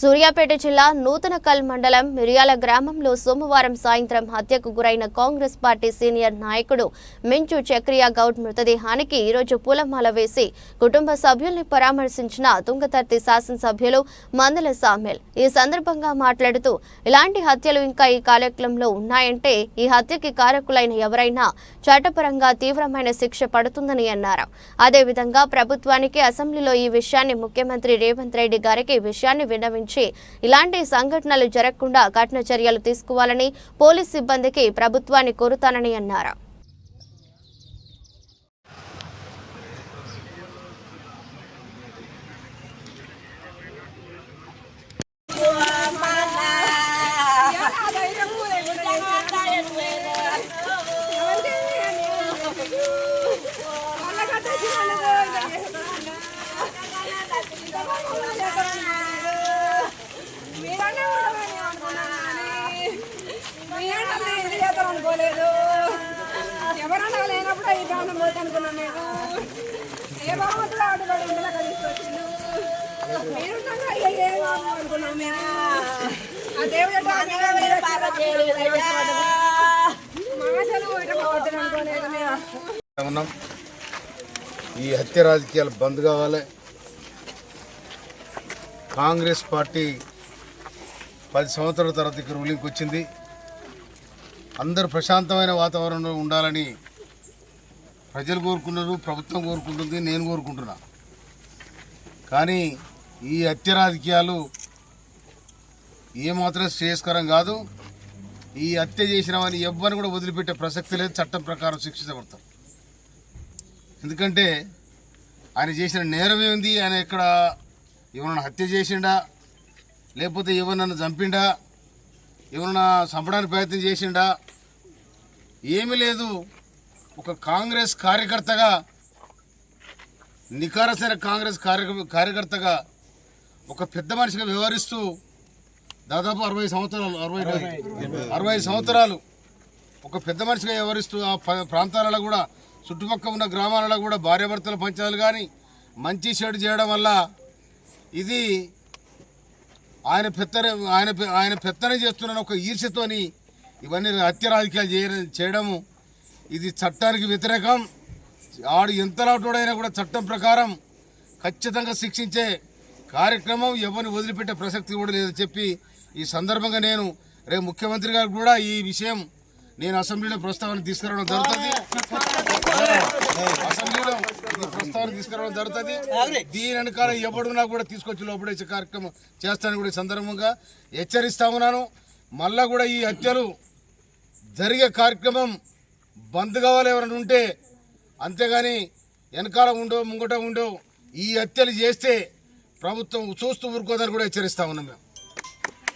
సూర్యాపేట జిల్లా నూతనకల్ మండలం మిరియాల గ్రామంలో సోమవారం సాయంత్రం హత్యకు గురైన కాంగ్రెస్ పార్టీ సీనియర్ నాయకుడు మించు చక్రియా గౌడ్ మృతదేహానికి ఈరోజు పూలమాల వేసి కుటుంబ సభ్యుల్ని పరామర్శించిన తుంగతర్తి శాసనసభ్యులు మందల సామెల్. ఈ సందర్భంగా మాట్లాడుతూ ఇలాంటి హత్యలు ఇంకా ఈ కార్యక్రమంలో ఉన్నాయంటే ఈ హత్యకి కారకులైన ఎవరైనా చట్టపరంగా తీవ్రమైన శిక్ష పడుతుందని అన్నారు. అదేవిధంగా ప్రభుత్వానికి అసెంబ్లీలో ఈ విషయాన్ని ముఖ్యమంత్రి రేవంత్ రెడ్డి గారికి ఈ విషయాన్ని నుంచి ఇలాంటి సంఘటనలు జరగకుండా కఠిన చర్యలు తీసుకోవాలని పోలీస్ సిబ్బందికి ప్రభుత్వాన్ని కోరుతానని అన్నారు. అనుకోలేదు ఎవరన్నా లేనప్పుడు ఈ ప్రాణం పోతే అనుకున్నాం మేము. ఏ భగవంతుడు ఆడుకోడు ఇందులో కలిసిపోయిండు మీరున్నాక ఇక ఏం కాదు అనుకున్నాం మేము. ఆ దేవుడు మాటలు ఇటు పోతుంది అనుకోలేదు మేము. ఉన్నాం ఈ హత్య రాజకీయాలు బంద్ కావాలి. కాంగ్రెస్ పార్టీ పది సంవత్సరాల తర్వాత ఇక్కడ రూలింగ్కి వచ్చింది. అందరు ప్రశాంతమైన వాతావరణంలో ఉండాలని ప్రజలు కోరుకున్నారు ప్రభుత్వం కోరుకుంటుంది నేను కోరుకుంటున్నా. కానీ ఈ హత్య రాజకీయాలు ఏమాత్రం శ్రేయస్కరం కాదు. ఈ హత్య చేసిన వారిని ఎవ్వరిని కూడా వదిలిపెట్టే ప్రసక్తి లేదు చట్టం ప్రకారం శిక్షించబడతారు ఎందుకంటే ఆయన చేసిన నేరం ఏంది ఆయన ఇక్కడ ఎవరన్నా హత్య చేసిండా? లేకపోతే ఎవరినన్నా చంపిండా? ఏమన్నా చంపడానికి ప్రయత్నం చేసిండా? ఏమీ లేదు. ఒక కాంగ్రెస్ కార్యకర్తగా నికారసైన కాంగ్రెస్ కార్య కార్యకర్తగా ఒక పెద్ద మనిషిగా వ్యవహరిస్తూ దాదాపు అరవై సంవత్సరాలు అరవై అరవై సంవత్సరాలు ఒక పెద్ద మనిషిగా వ్యవహరిస్తూ ఆ ప్రాంతాలలో కూడా చుట్టుపక్కల ఉన్న గ్రామాలలో కూడా భార్యాభర్తల పంచాలు కానీ మంచి చెడు చేయడం వల్ల ఇది ఆయన పెత్తన ఆయన ఆయన పెత్తన చేస్తున్న ఒక ఈర్ష్యతోని ఇవన్నీ హత్య రాజకీయాలు చేయ చేయడము ఇది చట్టానికి వ్యతిరేకం. ఆడు ఎంతలాటోడైనా కూడా చట్టం ప్రకారం ఖచ్చితంగా శిక్షించే కార్యక్రమం ఎవరిని వదిలిపెట్టే ప్రసక్తి కూడా లేదని చెప్పి ఈ సందర్భంగా నేను రేపు ముఖ్యమంత్రి గారికి కూడా ఈ విషయం నేను అసెంబ్లీలో ప్రస్తావన తీసుకురావడం జరుగుతుంది. అసెంబ్లీలో ప్రస్తావన తీసుకురావడం జరుగుతుంది. దీని వెనకాల ఎవడున్నా కూడా తీసుకొచ్చి లోపడేసే కార్యక్రమం చేస్తానని కూడా ఈ సందర్భంగా హెచ్చరిస్తా ఉన్నాను. మళ్ళా కూడా ఈ హత్యలు జరిగే కార్యక్రమం బంద్ కావాలి ఎవరైనా ఉంటే అంతేగాని వెనకాల ఉండో ముంగట ఉండో ఈ హత్యలు చేస్తే ప్రభుత్వం చూస్తూ ఊరుకోదని కూడా హెచ్చరిస్తా ఉన్నాం మేము.